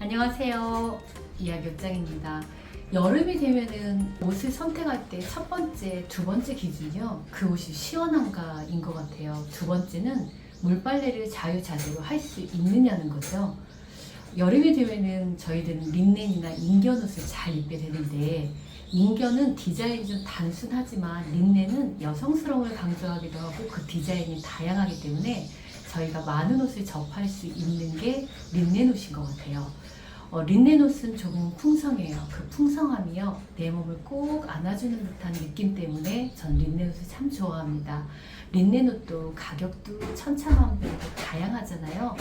안녕하세요. 이야기업장입니다. 여름이 되면은 옷을 선택할 때 첫 번째, 두 번째 기준이요. 그 옷이 시원한가인 것 같아요. 두 번째는 물빨래를 자유자재로 할 수 있느냐는 거죠. 여름이 되면은 저희들은 린넨이나 인견 옷을 잘 입게 되는데 인견은 디자인이 좀 단순하지만 린넨은 여성스러움을 강조하기도 하고 그 디자인이 다양하기 때문에 저희가 많은 옷을 접할 수 있는 게 린넨 옷인 것 같아요. 어, 린넨 옷은 조금 풍성해요. 그 풍성함이요. 내 몸을 꼭 안아주는 듯한 느낌 때문에 전 린넨 옷을 참 좋아합니다. 린넨 옷도 가격도 천차만별로 다양하잖아요.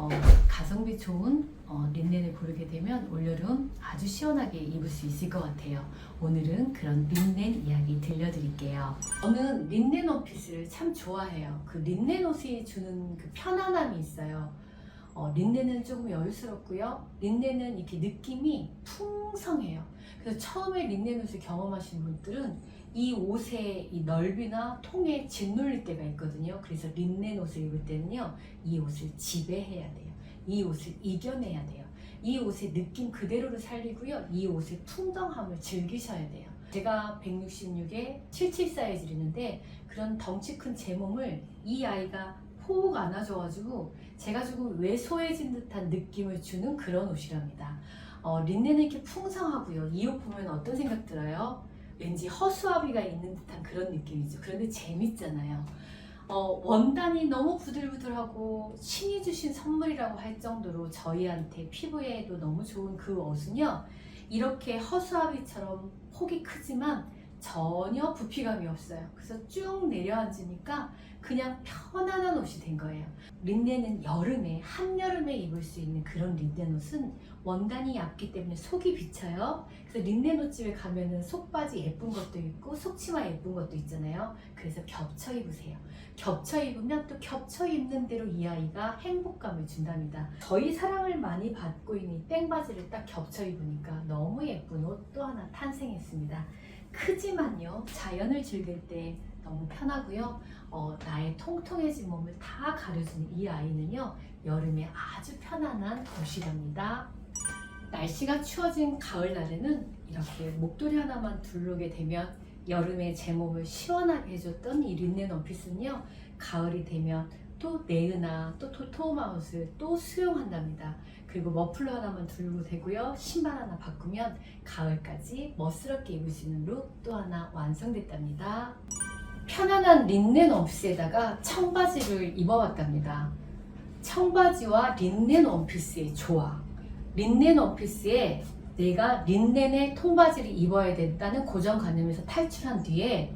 어, 가성비 좋은 어, 린넨을 고르게 되면 올여름 아주 시원하게 입을 수 있을 것 같아요. 오늘은 그런 린넨 이야기 들려드릴게요. 저는 린넨 원피스를 참 좋아해요. 그 린넨 옷이 주는 그 편안함이 있어요. 어, 린넨은 조금 여유스럽고요. 린넨은 이렇게 느낌이 풍성해요. 그래서 처음에 린넨 옷을 경험하신 분들은 이 옷의 이 넓이나 통에 짓눌릴 때가 있거든요. 그래서 린넨 옷을 입을 때는요, 이 옷을 지배해야 돼요. 이 옷을 이겨내야 돼요. 이 옷의 느낌 그대로를 살리고요. 이 옷의 풍성함을 즐기셔야 돼요. 제가 166에 77 사이즈를 있는데 그런 덩치 큰 제 몸을 이 아이가 호흡 안아줘가지고 제가 조금 왜소해진 듯한 느낌을 주는 그런 옷이랍니다. 어, 린넨은 이렇게 풍성하고요. 이 옷 보면 어떤 생각 들어요? 왠지 허수아비가 있는 듯한 그런 느낌이죠. 그런데 재밌잖아요. 어, 원단이 너무 부들부들하고 신이 주신 선물이라고 할 정도로 저희한테 피부에도 너무 좋은 그 옷은요. 이렇게 허수아비처럼 폭이 크지만 전혀 부피감이 없어요. 그래서 쭉 내려앉으니까 그냥 편안한 옷이 된 거예요. 린넨은 여름에, 한여름에 입을 수 있는 그런 린넨 옷은 원단이 얇기 때문에 속이 비쳐요. 그래서 린넨 옷집에 가면은 속바지 예쁜 것도 있고 속치마 예쁜 것도 있잖아요. 그래서 겹쳐 입으세요. 겹쳐 입으면 또 겹쳐 입는 대로 이 아이가 행복감을 준답니다. 저희 사랑을 많이 받고 있는 이 땡바지를 딱 겹쳐 입으니까 너무 예쁜 옷 또 하나 탄생했습니다. 크지만요, 자연을 즐길 때 너무 편하고요. 어, 나의 통통해진 몸을 다 가려주는 이 아이는요, 여름에 아주 편안한 옷이랍니다. 날씨가 추워진 가을날에는 이렇게 목도리 하나만 두르게 되면 여름에 제 몸을 시원하게 해줬던 이 린넨 원피스는요, 가을이 되면 또 네으나 또 토토마 옷을 또 수용한답니다. 그리고 머플러 하나만 두르고 되고요. 신발 하나 바꾸면 가을까지 멋스럽게 입을 수 있는 룩 또 하나 완성됐답니다. 편안한 린넨 원피스에다가 청바지를 입어봤답니다. 청바지와 린넨 원피스의 조화. 린넨 원피스에 내가 린넨의 통바지를 입어야 된다는 고정관념에서 탈출한 뒤에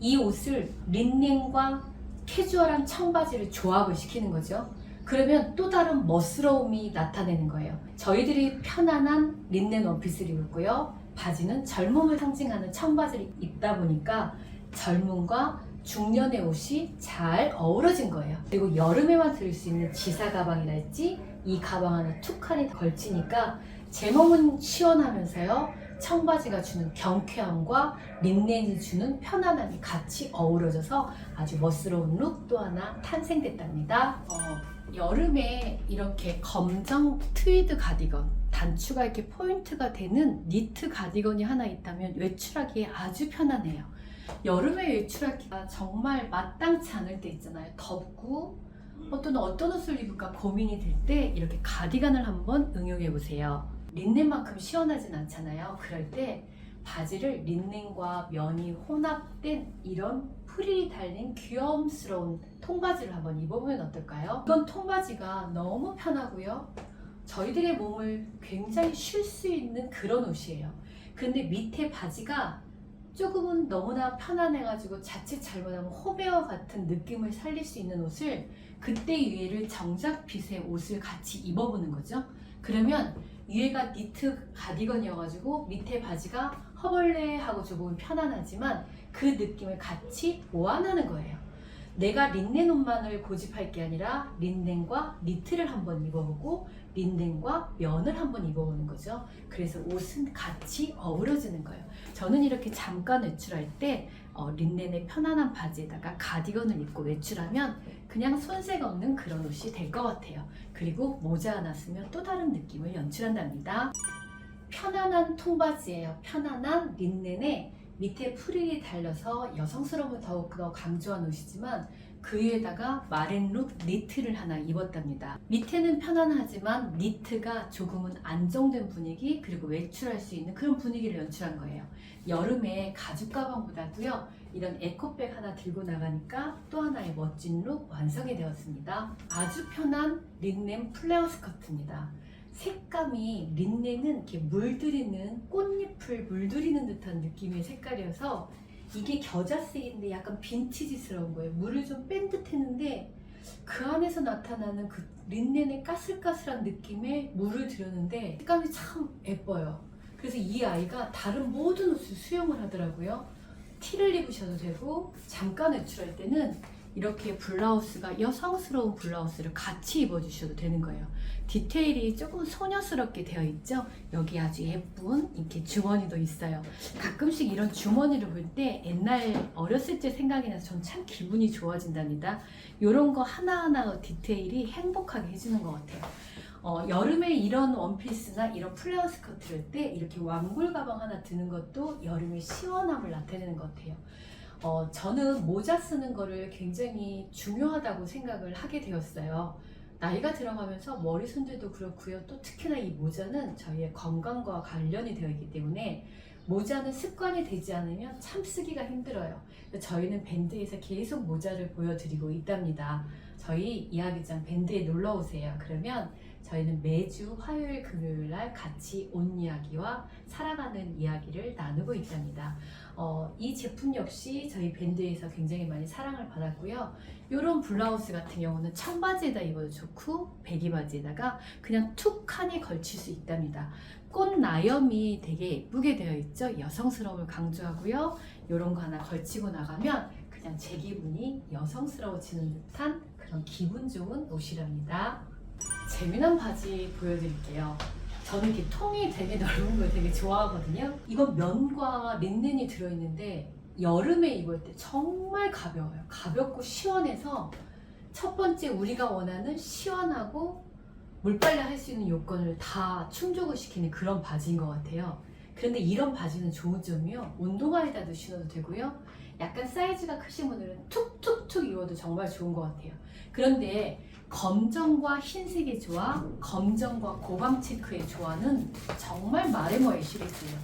이 옷을 린넨과 캐주얼한 청바지를 조합을 시키는 거죠. 그러면 또 다른 멋스러움이 나타내는 거예요. 저희들이 편안한 린넨 원피스를 입었고요. 바지는 젊음을 상징하는 청바지를 입다 보니까 젊음과 중년의 옷이 잘 어우러진 거예요. 그리고 여름에만 들 수 있는 지사 가방이랄지 이 가방 안에 툭 하니 걸치니까 제 몸은 시원하면서요. 청바지가 주는 경쾌함과 린넨이 주는 편안함이 같이 어우러져서 아주 멋스러운 룩 또 하나 탄생됐답니다. 어, 여름에 이렇게 검정 트위드 가디건 단추가 이렇게 포인트가 되는 니트 가디건이 하나 있다면 외출하기에 아주 편하네요. 여름에 외출하기가 정말 마땅치 않을 때 있잖아요. 덥고 어떤 어떤 옷을 입을까 고민이 될 때 이렇게 가디건을 한번 응용해 보세요. 린넨만큼 시원하진 않잖아요. 그럴 때 바지를 린넨과 면이 혼합된 이런 프릴이 달린 귀염스러운 통바지를 한번 입어보면 어떨까요? 이건 통바지가 너무 편하고요. 저희들의 몸을 굉장히 쉴 수 있는 그런 옷이에요. 근데 밑에 바지가 조금은 너무나 편안해가지고 자칫 잘못하면 호베어 같은 느낌을 살릴 수 있는 옷을 그때 위에를 정작 핏의 옷을 같이 입어보는 거죠. 그러면 위에가 니트 가디건이어가지고 밑에 바지가 허벌레하고 조금 편안하지만 그 느낌을 같이 보완하는 거예요. 내가 린넨 옷만을 고집할 게 아니라 린넨과 니트를 한번 입어보고 린넨과 면을 한번 입어보는 거죠. 그래서 옷은 같이 어우러지는 거예요. 저는 이렇게 잠깐 외출할 때 어, 린넨의 편안한 바지에다가 가디건을 입고 외출하면 그냥 손색 없는 그런 옷이 될 것 같아요. 그리고 모자 하나 쓰면 또 다른 느낌을 연출한답니다. 편안한 통바지예요. 편안한 린넨에 밑에 프릴이 달려서 여성스러움을 더욱 더 강조한 옷이지만 그 위에다가 마렌룩 니트를 하나 입었답니다. 밑에는 편안하지만 니트가 조금은 안정된 분위기 그리고 외출할 수 있는 그런 분위기를 연출한 거예요. 여름에 가죽 가방보다도요 이런 에코백 하나 들고 나가니까 또 하나의 멋진 룩 완성이 되었습니다. 아주 편한 린넨 플레어 스커트입니다. 색감이 린넨은 이렇게 물들이는 꽃잎을 물들이는 듯한 느낌의 색깔이어서 이게 겨자색인데 약간 빈티지스러운 거예요. 물을 좀 뺀 듯했는데 그 안에서 나타나는 그 린넨의 까슬까슬한 느낌에 물을 들였는데 색감이 참 예뻐요. 그래서 이 아이가 다른 모든 옷을 수영을 하더라고요. 티를 입으셔도 되고 잠깐 외출할 때는 이렇게 블라우스가 여성스러운 블라우스를 같이 입어주셔도 되는 거예요. 디테일이 조금 소녀스럽게 되어 있죠. 여기 아주 예쁜 이렇게 주머니도 있어요. 가끔씩 이런 주머니를 볼 때 옛날 어렸을 때 생각이 나서 전 참 기분이 좋아진답니다. 이런 거 하나하나 디테일이 행복하게 해주는 것 같아요. 어, 여름에 이런 원피스나 이런 플레어 스커트를 때 이렇게 왕골 가방 하나 드는 것도 여름의 시원함을 나타내는 것 같아요. 어, 저는 모자 쓰는 거를 굉장히 중요하다고 생각을 하게 되었어요. 나이가 들어가면서 머리 손질도 그렇고요. 또 특히나 이 모자는 저희의 건강과 관련이 되어 있기 때문에 모자는 습관이 되지 않으면 참 쓰기가 힘들어요. 저희는 밴드에서 계속 모자를 보여드리고 있답니다. 저희 이야기장 밴드에 놀러 오세요. 그러면 저희는 매주 화요일 금요일 날 같이 옷 이야기와 살아가는 이야기를 나누고 있답니다. 어, 이 제품 역시 저희 밴드에서 굉장히 많이 사랑을 받았고요. 이런 블라우스 같은 경우는 청바지에다 입어도 좋고 배기 바지에다가 그냥 툭 칸에 걸칠 수 있답니다. 꽃 나염이 되게 예쁘게 되어 있죠. 여성스러움을 강조하고요. 이런 거 하나 걸치고 나가면 그냥 제 기분이 여성스러워지는 듯한 그런 기분 좋은 옷이랍니다. 재미난 바지 보여드릴게요. 저는 이렇게 통이 되게 넓은 걸 되게 좋아하거든요. 이건 면과 린넨이 들어있는데 여름에 입을 때 정말 가벼워요. 가볍고 시원해서 첫 번째 우리가 원하는 시원하고 물빨래 할 수 있는 요건을 다 충족을 시키는 그런 바지인 것 같아요. 그런데 이런 바지는 좋은 점이요. 운동화에다도 신어도 되고요. 약간 사이즈가 크신 분들은 툭툭툭 입어도 정말 좋은 것 같아요. 그런데 검정과 흰색의 조화, 검정과 고방 체크의 조화는 정말 마레모의 시리즈예요.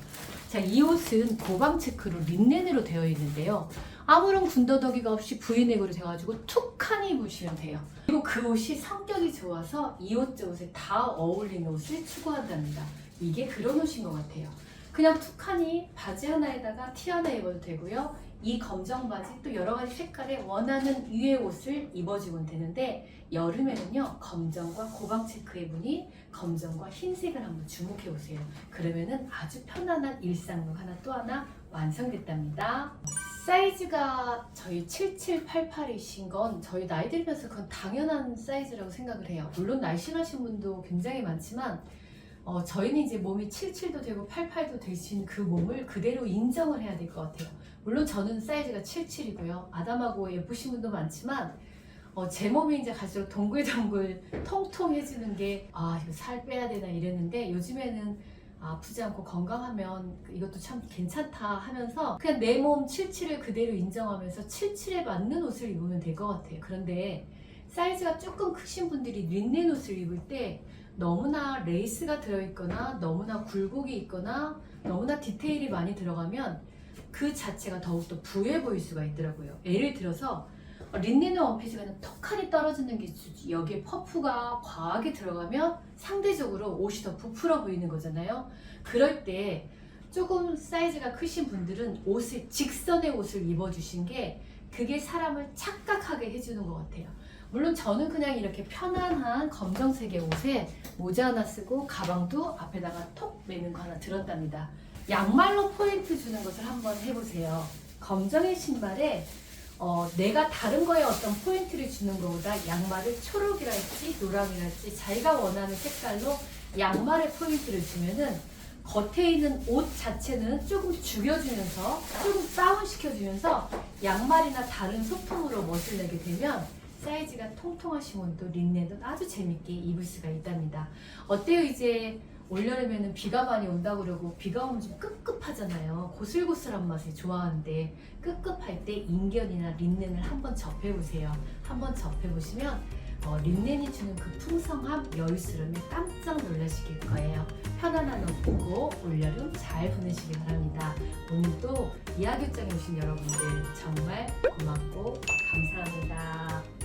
자, 이 옷은 고방 체크로 린넨으로 되어 있는데요. 아무런 군더더기가 없이 브이넥으로 돼가지고 툭하니 입으시면 돼요. 그리고 그 옷이 성격이 좋아서 이 옷 저 옷에 다 어울리는 옷을 추구한답니다. 이게 그런 옷인 것 같아요. 그냥 툭 하니 바지 하나에다가 티 하나 입어도 되고요. 이 검정 바지 또 여러 가지 색깔의 원하는 위의 옷을 입어주면 되는데 여름에는요 검정과 고방 체크의 무늬 검정과 흰색을 한번 주목해 보세요. 그러면은 아주 편안한 일상룩 하나 또 하나 완성됐답니다. 사이즈가 저희 7788이신 건 저희 나이 들면서 그건 당연한 사이즈라고 생각을 해요. 물론 날씬하신 분도 굉장히 많지만 어, 저희는 이제 몸이 77도 되고 88도 되신 그 몸을 그대로 인정을 해야 될 것 같아요. 물론 저는 사이즈가 77이고요. 아담하고 예쁘신 분도 많지만 어, 제 몸이 이제 갈수록 동글동글 통통해지는 게 아 이거 살 빼야 되나 이랬는데 요즘에는 아프지 않고 건강하면 이것도 참 괜찮다 하면서 그냥 내 몸 77을 그대로 인정하면서 77에 맞는 옷을 입으면 될 것 같아요. 그런데 사이즈가 조금 크신 분들이 린넨 옷을 입을 때 너무나 레이스가 들어있거나 너무나 굴곡이 있거나 너무나 디테일이 많이 들어가면 그 자체가 더욱더 부해 보일 수가 있더라고요. 예를 들어서 린넨 원피스가 턱하니 떨어지는 게 있지. 여기에 퍼프가 과하게 들어가면 상대적으로 옷이 더 부풀어 보이는 거잖아요. 그럴 때 조금 사이즈가 크신 분들은 옷을 직선의 옷을 입어주신 게 그게 사람을 착각하게 해주는 것 같아요. 물론 저는 그냥 이렇게 편안한 검정색의 옷에 모자 하나 쓰고 가방도 앞에다가 톡 매는 거 하나 들었답니다. 양말로 포인트 주는 것을 한번 해보세요. 검정의 신발에 어, 내가 다른 거에 어떤 포인트를 주는 것보다 양말을 초록이랄지 노랑이랄지 자기가 원하는 색깔로 양말에 포인트를 주면은 겉에 있는 옷 자체는 조금 죽여주면서 조금 다운시켜주면서 양말이나 다른 소품으로 멋을 내게 되면 사이즈가 통통하신 분도 린넨도 아주 재밌게 입을 수가 있답니다. 어때요 이제 올여름에는 비가 많이 온다고 그러고 비가 오면 좀 꿉꿉하잖아요. 고슬고슬한 맛을 좋아하는데 꿉꿉할 때 인견이나 린넨을 한번 접해보세요. 한번 접해보시면 어, 린넨이 주는 그 풍성함, 여유스러움에 깜짝 놀라시길 거예요. 편안한 옷 입고 올여름 잘 보내시기 바랍니다. 오늘도 이하교장에 오신 여러분들 정말 고맙고 감사합니다.